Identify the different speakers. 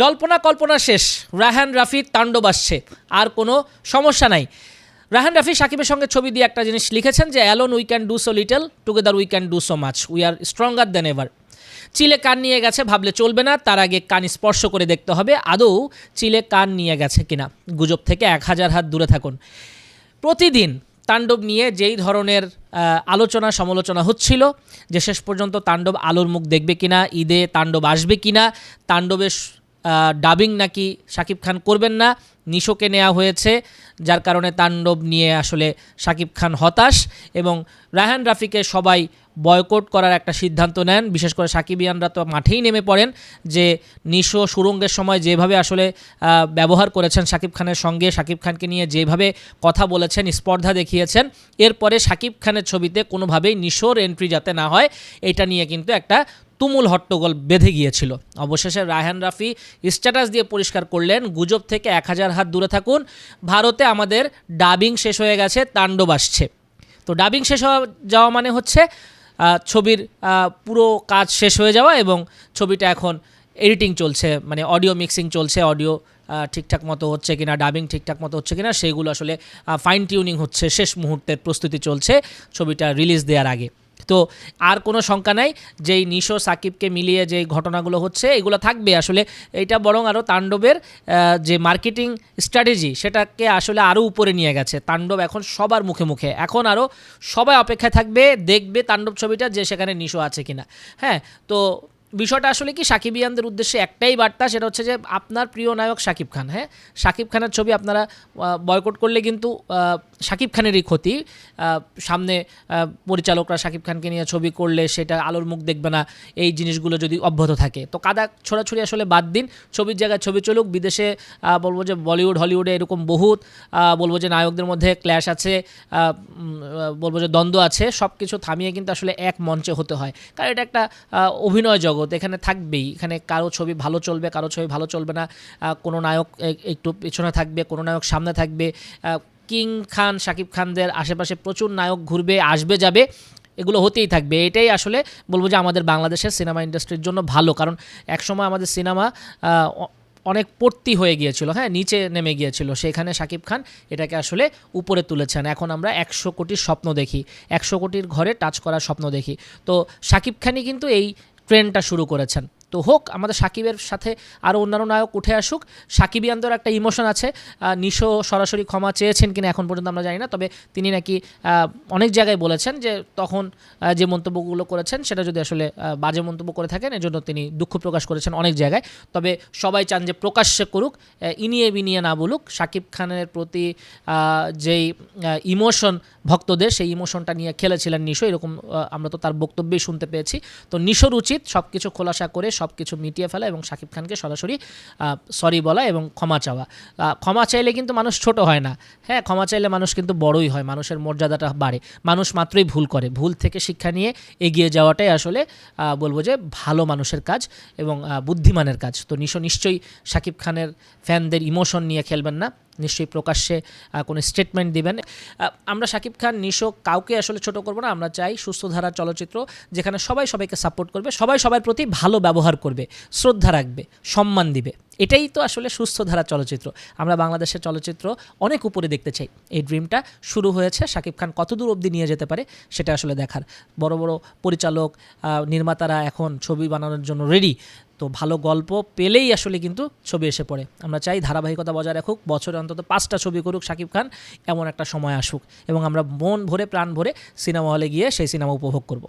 Speaker 1: জল্পনা কল্পনা শেষ। রাহান রাফির তাণ্ডব আসছে। আর কোনো সমস্যা নাই। রাহান, রাফি, সাকিবের সঙ্গে ছবি দিয়ে একটা জিনিস লিখেছেন যে alone we can do so little together we can do so much we are stronger than ever চিলে কান নিয়ে গেছে, ভাবলে চলবে না, তার আগে কান স্পর্শ করে দেখতে হবে, আদৌ চিলে কান নিয়ে গেছে কিনা। গুজব থেকে এক হাজার হাত দূরে থাকুন। প্রতিদিন তাণ্ডব নিয়ে যেই ধরনের আলোচনা, সমালোচনা হচ্ছিল, যে শেষ পর্যন্ত তাণ্ডব আলোর মুখ দেখবে কিনা, ঈদে তাণ্ডব আসবে কিনা, তাণ্ডবের ডাবিং নাকি শাকিব খান করবেন না, নিশোকে নেওয়া হয়েছে, যার কারণে তাণ্ডব নিয়ে আসলে শাকিব খান হতাশ এবং রায়হান রাফিকে সবাই বয়কট করার একটা সিদ্ধান্ত নেন। বিশেষ করে সাকিবিয়ানরা তো মাঠেই নেমে পড়েন যে নিশো সুরঙ্গের সময় যেভাবে আসলে ব্যবহার করেছেন শাকিব খানের সঙ্গে, শাকিব খানকে নিয়ে যেভাবে কথা বলেছেন, স্পর্ধা দেখিয়েছেন, এরপরে শাকিব খানের ছবিতে কোনোভাবেই নিশোর এন্ট্রি যাতে না হয়, এটা নিয়ে কিন্তু একটা তুমুল হট্টগোল বেঁধে গিয়েছিল। অবশেষে রায়হান রাফি স্ট্যাটাস দিয়ে পরিষ্কার করলেন, গুজব থেকে এক হাজার হাত দূরে থাকুন, ভারতে আমাদের ডাবিং শেষ হয়ে গেছে, তাণ্ডব আসছে। তো ডাবিং শেষ হওয়া যাওয়া মানে হচ্ছে ছবির পুরো কাজ শেষ হয়ে যাওয়া এবং ছবিটা এখন এডিটিং চলছে মানে অডিও মিক্সিং চলছে, অডিও ঠিকঠাক মতো হচ্ছে কিনা, ডাবিং ঠিকঠাক মতো হচ্ছে কিনা সেইগুলো আসলে ফাইন টিউনিং হচ্ছে, শেষ মুহূর্তের প্রস্তুতি চলছে, ছবিটা রিলিজ দেওয়ার আগে। তো আর কোনো শঙ্কা নাই, যেই নিশো, সাকিবকে মিলিয়ে যে ঘটনাগুলো হচ্ছে, এগুলো থাকবে। আসলে এটা বরং আরও তাণ্ডবের যে মার্কেটিং স্ট্র্যাটেজি, সেটাকে আসলে আরও উপরে নিয়ে গেছে। তাণ্ডব এখন সবার মুখে মুখে। এখন আরও সবাই অপেক্ষায় থাকবে, দেখবে তাণ্ডব ছবিটা যে সেখানে নিশো আছে কিনা। হ্যাঁ তো বিষয়টা আসলে কি সাকিবিয়ানদের উদ্দেশ্যে একটাই বার্তা, সেটা হচ্ছে যে আপনার প্রিয় নায়ক সাকিব খান হ্যাঁ? শাকিব খানের ছবি আপনারা বয়কট করলে কিন্তু শাকিব খানেরই ক্ষতি। সামনে পরিচালকরা শাকিব খানকে নিয়ে ছবি করলে সেটা আলোর মুখ দেখবে না, এই জিনিসগুলো যদি অব্যাহত থাকে। তো কাদা ছোড়াছড়ি আসলে বাদ দিন, ছবির জায়গায় ছবি চলুক, বিদেশে বলব যে বলিউড, হলিউডে এরকম বহুত বলব যে নায়কদের মধ্যে ক্ল্যাশ আছে বলব যে দ্বন্দ্ব আছে সব কিছু থামিয়ে কিন্তু আসলে এক মঞ্চে হতে হয়। কারণ এটা একটা অভিনয় জগৎ। এখানে থাকবেই। এখানে কারও ছবি ভালো চলবে, কারও ছবি ভালো চলবে না। কোনো নায়ক একটু পেছনে থাকবে, কোনো নায়ক সামনে থাকবে। কিং খান শাকিব খানদের আশেপাশে প্রচুর নায়ক ঘুরবে, আসবে, যাবে, এগুলো হতেই থাকবে। এটাই আসলে বলব যে আমাদের বাংলাদেশের সিনেমা ইন্ডাস্ট্রির জন্য ভালো। কারণ একসময় আমাদের সিনেমা অনেক পড়তি হয়ে গিয়েছিল হ্যাঁ নিচে নেমে গিয়েছিল। সেখানে শাকিব খান এটাকে আসলে উপরে তুলেছেন। এখন আমরা একশো কোটির স্বপ্ন দেখি। একশো কোটির ঘরে টাচ করার স্বপ্ন দেখি। তো শাকিব খানই কিন্তু এই ট্রেন্ডটা শুরু করেছেন। তো হোক, আমাদের সাকিবের সাথে আরও অন্যান্য নায়ক উঠে আসুক। সাকিব সাকিবিয়ানদের একটা ইমোশন আছে নিশো সরাসরি ক্ষমা চেয়েছেন কিনা এখন পর্যন্ত আমরা জানি না, তবে তিনি নাকি অনেক জায়গায় বলেছেন যে তখন যে মন্তব্যগুলো করেছেন সেটা যদি আসলে বাজে মন্তব্য করে থাকেন, এজন্য তিনি দুঃখ প্রকাশ করেছেন অনেক জায়গায়। তবে সবাই চান যে প্রকাশ্যে করুক ইনিয়ে বিনিয়ে না বলুক। সাকিব খানের প্রতি যেই ইমোশন ভক্তদের, সেই ইমোশনটা নিয়ে খেলেছিলেন নিশো, এরকম আমরা তো তার বক্তব্যেই শুনতে পেয়েছি। তো নিশোর উচিত সব কিছু খোলাসা করে সব কিছু মিটিয়ে ফেলা এবং সাকিব খানকে সরাসরি সরি বলা এবং ক্ষমা চাওয়া। ক্ষমা চাইলে কিন্তু মানুষ ছোট হয় না। হ্যাঁ ক্ষমা চাইলে মানুষ কিন্তু বড়ই হয়, মানুষের মর্যাদাটা বাড়ে। মানুষ মাত্রই ভুল করে। ভুল থেকে শিক্ষা নিয়ে এগিয়ে যাওয়াটাই আসলে বলব যে ভালো মানুষের কাজ এবং বুদ্ধিমানের কাজ। তো নিশো নিশ্চয়ই সাকিব খানের ফ্যানদের ইমোশন নিয়ে খেলবেন না। নিশ্চয়ই প্রকাশ্যে কোনো স্টেটমেন্ট দিবেন। আমরা শাকিব খান, নিশো কাউকে আসলে ছোট করব না, আমরা চাই সুস্থ ধারার চলচ্চিত্র যেখানে সবাই সবাইকে সাপোর্ট করবে, সবাই সবার প্রতি ভালো ব্যবহার করবে, শ্রদ্ধা রাখবে, সম্মান দিবে। এটাই তো আসলে সুস্থ ধারা চলচ্চিত্র। আমরা বাংলাদেশের চলচ্চিত্র অনেক উপরে দেখতে চাই। এই ড্রিমটা শুরু হয়েছে, শাকিব খান কতদূর অবধি নিয়ে যেতে পারে সেটা আসলে দেখার। বড় বড় পরিচালক নির্মাতারা এখন ছবি বানানোর জন্য রেডি তো ভালো গল্প পেলেই আসলে কিন্তু ছবি এসে পড়ে। আমরা চাই ধারাবাহিকতা বজায় রাখুক, বছরে অন্তত পাঁচটা ছবি করুক শাকিব খান, এমন একটা সময় আসুক। এবং আমরা মন ভরে, প্রাণ ভরে সিনেমা হলে গিয়ে সেই সিনেমা উপভোগ করব।